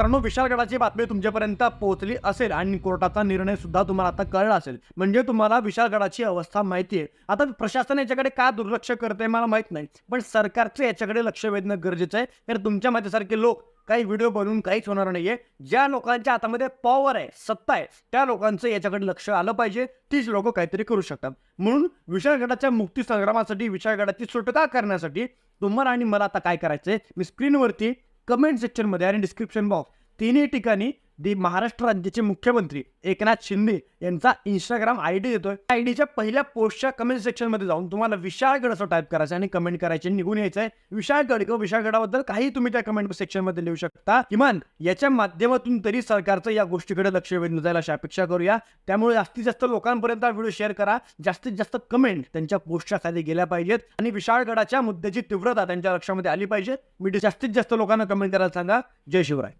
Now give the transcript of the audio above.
मित्रांनो विशालगडाची बातमी तुमच्यापर्यंत पोहोचली असेल आणि कोर्टाचा निर्णय सुद्धा तुम्हाला आता कळला असेल. म्हणजे तुम्हाला विशालगडाची अवस्था माहिती आहे. आता प्रशासन याच्याकडे का दुर्लक्ष करते मला माहीत नाही. पण सरकारचं याच्याकडे लक्ष वेधणं गरजेचं आहे. तर तुमच्या माझ्यासारखे लोक काही व्हिडिओ बनवून काहीच होणार नाहीये. ज्या लोकांच्या हातामध्ये पॉवर आहे सत्ता आहे त्या लोकांचं याच्याकडे लक्ष आलं पाहिजे. तीच लोक काहीतरी करू शकतात. म्हणून विशाळगडाच्या मुक्ती संग्रामासाठी विशाळगडाची सुटका करण्यासाठी तुम्हाला आणि मला आता काय करायचंय? मी स्क्रीनवरती कमेंट सेक्शनमध्ये आणि डिस्क्रिप्शन बॉक्स तिन्ही ठिकाणी दी महाराष्ट्र राज्याचे मुख्यमंत्री एकनाथ शिंदे यांचा इंस्टाग्राम आय डी देतोय आय डीच्या पहिल्या पोस्टच्या कमेंट सेक्शनमध्ये जाऊन तुम्हाला विशाळगड असं टाईप करायचं आणि कमेंट करायचे निघून यायचं आहे विशाळगड किंवा विशाळगडाबद्दल काही तुम्ही त्या कमेंट सेक्शनमध्ये लिहू शकता. किमान याच्या माध्यमातून तरी सरकारचं या गोष्टीकडे लक्ष वेधलं जाईल अशी अपेक्षा करूया. त्यामुळे जास्तीत जास्त लोकांपर्यंत हा व्हिडिओ शेअर करा. जास्तीत जास्त कमेंट त्यांच्या पोस्टच्या खाली गेल्या पाहिजेत आणि विशाळगडाच्या मुद्द्याची तीव्रता त्यांच्या लक्षामध्ये आली पाहिजे. मी जास्तीत जास्त लोकांना कमेंट करायला सांगा. जय शिवराय.